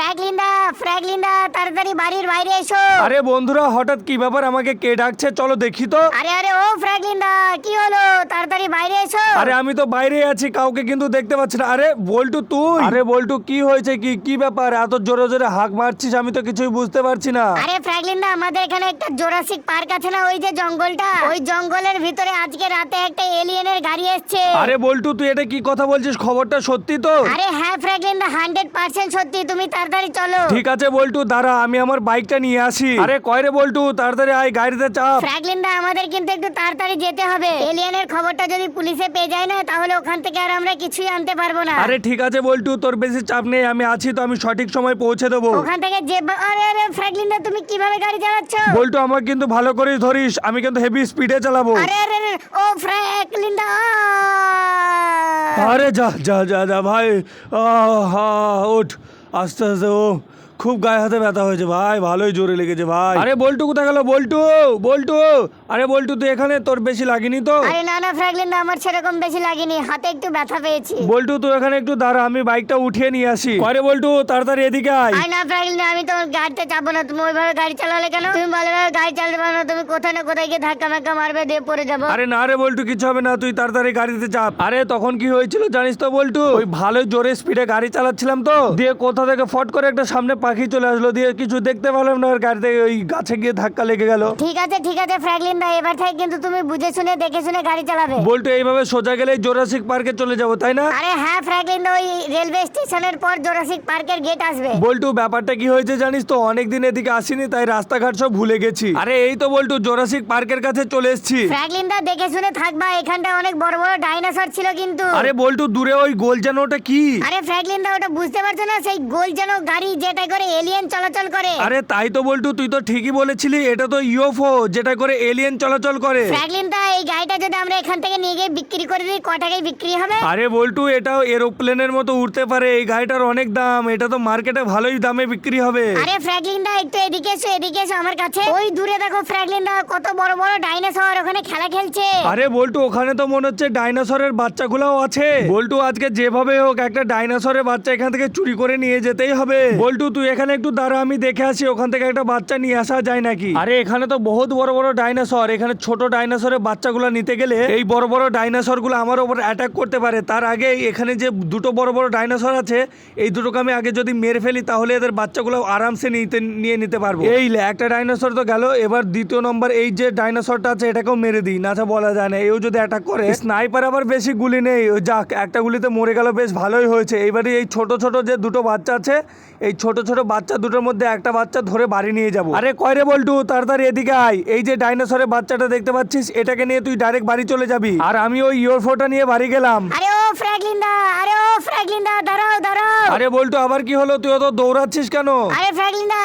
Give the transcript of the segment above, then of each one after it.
ফ্র্যাগলিনদা ফ্র্যাগলিনদা তাড়াতাড়ি বাড়ির বাইরে এসো। আরে বন্ধুরা হঠাৎ কি ব্যাপার আমাকে কে ডাকছে? চলো দেখি তো। আরে আরে ও ফ্র্যাগলিনদা কি হলো? তাড়াতাড়ি বাইরে এসো। আরে আমি তো বাইরে আছি কাউকে কিন্তু দেখতে পাচ্ছি না। আরে বল্টু তুই? আরে বল্টু কি হয়েছে? কি কি ব্যাপার? এত জোরে জোরে হাঁক মারছিস আমি তো কিছুই বুঝতে পারছি না। আরে ফ্র্যাগলিনদা আমাদের এখানে একটা জোরাসিক পার্ক আছে না? ওই যে জঙ্গলটা ওই জঙ্গলের ভিতরে আজকে রাতে একটা এলিয়েনের গাড়ি এসছে। আরে বল্টু তুই এটা কি কথা বলছিস? খবরটা সত্যি তো আরে হ্যাঁ ফ্র্যাগলিনদা হান্ড্রেড পার্সেন্ট সত্যি। তুমি তাড়াতাড়ি চলো। ঠিক আছে বল্টু দাঁড়া আমি আমার বাইকটা নিয়ে আসি। আরে কয় রে বল্টু তাড়াতাড়ি আয় গাড়িতে চাপ। ফ্র্যাগলিনদা আমাদের কিন্তু একটু তাড়াতাড়ি যেতে হবে। এলিয়েনের খবরটা যদি পুলিশে পেয়ে যায় না তাহলে ওখান থেকে আর আমরা কিছুই আনতে পারব না। আরে ঠিক আছে বল্টু তোর বেশি চাপ নেই আমি আছি তো আমি সঠিক সময় পৌঁছে দেবো। ওখান থেকে যে আরে আরে ফ্র্যাগলিনদা তুমি কীভাবে গাড়ি চালাচ্ছ? বল্টু আমাকে কিন্তু ভালো করে ধরিস আমি কিন্তু হেভি স্পিডে চালাবো। আরে আরে আরে, ও ফ্র্যাগলিনদা আরে যা যা যা যা ভাই। আহ, হা, ওঠ আস্তে আস্তে ও খুব গায়ে হাতে ব্যথা হয়েছে ভাই ভালোই জোরে লেগেছে ভাই। আরে বল্টু কোথায় গেল? বল্টু বল্টু। আরে বল্টু তুই এখানে? তোর বেশি লাগেনি তো? আরে না না ফ্র্যাগলিনদা আমার সেরকম বেশি লাগেনি। হাতে একটু ব্যথা পেয়েছি। বল্টু তুই এখানে একটু দাঁড়া আমি বাইকটা উঠিয়ে নিয়ে আসি। আরে বল্টু তাড়াতাড়ি এদিকে আয়। আরে না ফ্র্যাগলিনদা আমি তোমার গাড়িতে চাপবো না। তুমি ওইভাবে গাড়ি চালালে কেন? তুমি ভালোভাবে গাড়ি চালাতে পারো না। তুমি কোথায় না কোথায় গিয়ে ধাক্কা ধাক্কা মারবে দিয়ে পড়ে যাব। আরে না রে বল্টু কিছু হবে না তুই তাড়াতাড়ি গাড়িতে চাপ। আরে তখন কি হয়েছিল জানিস তো বল্টু? ওই ভালো জোরে স্পিডে গাড়ি চালাচ্ছিলাম তো। দিয়ে কোথা থেকে ফট করে একটা সামনে পাখি চলে আসলো দিয়ে কিছু দেখতে পেলাম না আর গাড়িতে ওই গাছে গিয়ে ধাক্কা লেগে গেল। ঠিক আছে ঠিক আছে ফ্র্যাগলিনদা এবার থেকে কিন্তু তুমি বুঝে শুনে দেখে শুনে গাড়ি চালাবে। বল্টু এইভাবে সোজা গেলেই জোরাসিক পার্কে চলে যাব তাই না? আরে হ্যাঁ ফ্র্যাগলিনদা ওই রেলওয়ে স্টেশনের পর জোরাসিক পার্কের গেট আসবে। বল্টু ব্যাপারটা কি হয়েছে জানিস তো? অনেকদিন এদিকে আসিনি তাই রাস্তাঘাট সব ভুলে গেছি। আরে এই তো বল্টু জোরাসিক পার্কের কাছে চলে এসেছি। ফ্র্যাঙ্কলিন ফ্র্যাগলিনদা দেখে শুনে থাকবা এখানটা অনেক বড় বড় ডাইনোসর ছিল কিন্তু। আরে বল্টু দূরে ওই গোল যেন ওটা কি? আরে ফ্র্যাঙ্কলিন ফ্র্যাগলিনদা ওটা বুঝতে পারছ না? সেই গোল যেন গাড়ি যেটা করে এলিয়েন চলাচল করে। আরে তাই তো বলটু তুই তো ঠিকই বলেছিলি এটা তো ইউএফও যেটা করে এলিয়েন চলাচল করে। ফ্র্যাগলিনদা এই গাড়িটা যদি আমরা এখান থেকে নিয়ে গিয়ে বিক্রি করে দিই ক টাকায় বিক্রি হবে? আরে বল্টু এটাও এরোপ্লেনের মতো উঠতে পারে। এই গাড়িটার অনেক দাম। এটা তো মার্কেটে ভালোই দামে বিক্রি হবে। আরে একটু এদিকে এসো এদিকে এসো আমার কাছে। ওই দূরে দেখো কত বড় বড় ডাইনোসর ওখানে খেলা খেলছে। আরে বল্টু ওখানে তো মনে হচ্ছে ডাইনোসরের বাচ্চাগুলোও আছে। বল্টু আজকে যেভাবে হোক একটা ডাইনোসরের বাচ্চা এখান থেকে চুরি করে নিয়ে যেতেই হবে। বল্টু তুই এখানে একটু দাঁড়া আমি দেখে আসি ওখান থেকে একটা বাচ্চা নিয়ে আসা যায় নাকি? আরে এখানে তো বহুত বড় বড় ডাইনোসর। এখানে ছোট ডাইনোসরের বাচ্চাগুলো নিতে গেলে এই বড় বড় ডাইনোসরগুলো আমার উপর অ্যাটাক করতে পারে। তার আগে এখানে যে দুটো বড় বড় ডাইনোসর আছে, এই দুটোকে আমি আগে যদি মেরে ফেলি, তাহলে এদের বাচ্চাগুলো আরামসে নিতে, নিয়ে নিতে পারব। এই একটা ডাইনোসর তো গেল। এবার দ্বিতীয় নম্বর, এই যে ডাইনোসরটা আছে, এটাকেও মেরে দিই। না তো বলা যায় না। এও যদি অ্যাটাক করে স্নাইপার আবার বেশি গুলি নেই। যাক, একটা গুলিতে মরে গেল, বেশ ভালোই হয়েছে। এইবারে এই ছোট ছোট যে দুটো বাচ্চা আছে, এই ছোট ছোট বাচ্চা দুটোর মধ্যে একটা বাচ্চা ধরে বাড়ি নিয়ে যাব। আরে, কয় রে বল্টু, তাড়াতাড়ি এদিকে আয়। এই যে ডাইনোসরের বাচ্চাটা দেখতে পাচ্ছিস, এটাকে নিয়ে তুই ডাইরেক্ট বাড়ি চলে যাবি। আর আমি ওই ইয়রফোনটা নিয়ে বাড়ি গেলাম। আরে ও ফ্র্যাগলিনদা আরে ও ফ্র্যাগলিনদা দাঁড়াও দাঁড়াও। আরে বলতো আবার কি হলো? তুই তো দৌড়াচ্ছিস কেন? আরে আরে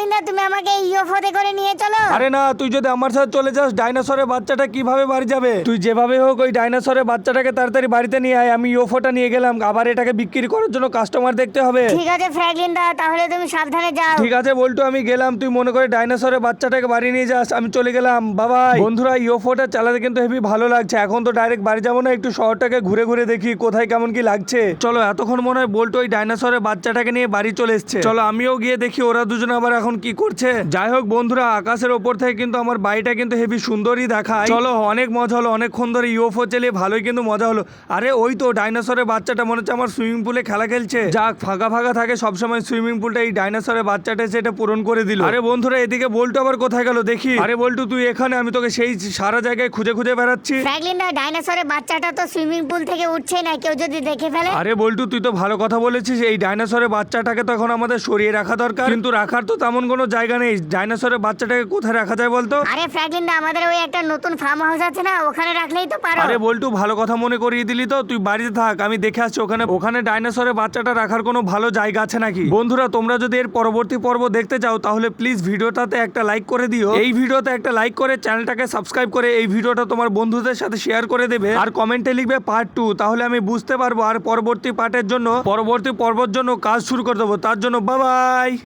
ফ্র্যাগলিনদা তুমি আমাকে ইউএফওতে করে নিয়ে চলো। আরে না তুই যদি আমার সাথে চলে যাস ডাইনোসরের বাচ্চাটা কীভাবে বাড়ি যাবে? তুই যেভাবে হোক ওই ডাইনোসরের বাচ্চাটাকে তাড়াতাড়ি বাড়িতে নিয়ে আয় আমি ইউফোটা নিয়ে গেলাম আবার এটাকে বিক্রি করার জন্য কাস্টমার দেখতে হবে। ঠিক আছে ফ্র্যাগলিনদা তাহলে তুমি সাবধানে যাও। ঠিক আছে বল্টু আমি গেলাম তুই মনে করে ডাইনোসরের বাচ্চাটাকে বাড়ি নিয়ে যাস আমি চলে গেলাম বাবাই বন্ধুরা ইউফোটা চালাতে কিন্তু হেবি ভালো লাগছে এখন তো ডাইরেক্ট বাড়ি যাব না একটু শহরটাকে ঘুরে ঘুরে দেখি কোথায় কেমন কি লাগছে। চলো এতক্ষণ মনে হয় বল্টু ওই ডাইনোসরের বাচ্চাটাকে নিয়ে বাড়ি চলে এসছে। চলো আমিও গিয়ে দেখি ওরা দুজন আবার এখন কি করছে? যাই হোক বন্ধুরা আকাশের ওপর থেকে কিন্তু আমার বাড়িটা কিন্তু হেভি সুন্দরই দেখায়। চলো অনেক মজা হলো অনেকক্ষণ ধরে ইউএফও চালিয়ে ভালোই কিন্তু মজা হলো। আরে ওই তো ডাইনোসরের বাচ্চাটা মনে হচ্ছে আমার সুইমিং পুলে খেলা খেলছে। যাক ফাঁকা ফাঁকা থাকে সবসময় সুইমিং পুলটা এই ডাইনোসরের বাচ্চাটা সেটা পূরণ করে দিল। আরে বন্ধুরা এদিকে বল্টু আবার কোথায় গেল দেখি। আরে বল্টু তুই এখানে আমি তোকে সেই সারা জায়গায় খুঁজে খুঁজে বেড়াচ্ছি। ডাইনোসরের বাচ্চাটা তো সুইমিং পুল থেকে উঠছে না কেউ যদি দেখে ফেলে। আরে বল্টু তুই তো ভালো কথা বলেছিস এই ডাইনোসরের বাচ্চাটাকে তো এখন আমাদের সরিয়ে রাখা দরকার। কিন্তু রাখার তো তেমন কোনো জায়গা নেই ডাইনোসরের বাচ্চাটাকে কোথায় রাখা যায় বলতো? আরে ফ্র্যাগলিনদা আমাদের ওই একটা নতুন ফার্ম হাউস আছে না ওখানে রাখলেই তো পারো। আরে বল্টু ভালো কথা মনে করিয়ে দিলি তো তুই বাড়িতে থাক আমি দেখে আসছি ওখানে ওখানে ডাইনোসরের বাচ্চাটা রাখার কোনো ভালো জায়গা আছে নাকি? বন্ধুরা তোমরা যদি এর পরবর্তী পর্ব দেখতে চাও তাহলে প্লিজ ভিডিওটাতে একটা লাইক করে দিও। এই ভিডিওতে একটা লাইক করে চ্যানেলটাকে সাবস্ক্রাইব করে এই ভিডিওটা তোমার বন্ধুদের সাথে শেয়ার করে দেবে। আর কমেন্টে লিখবে পার্ট টু তাহলে আমি বুঝতে পারব আর পরবর্তী পার্টের জন্য পরবর্তী পর্বর জন্য কাজ শুরু করে দেবো। তার জন্য বাবাই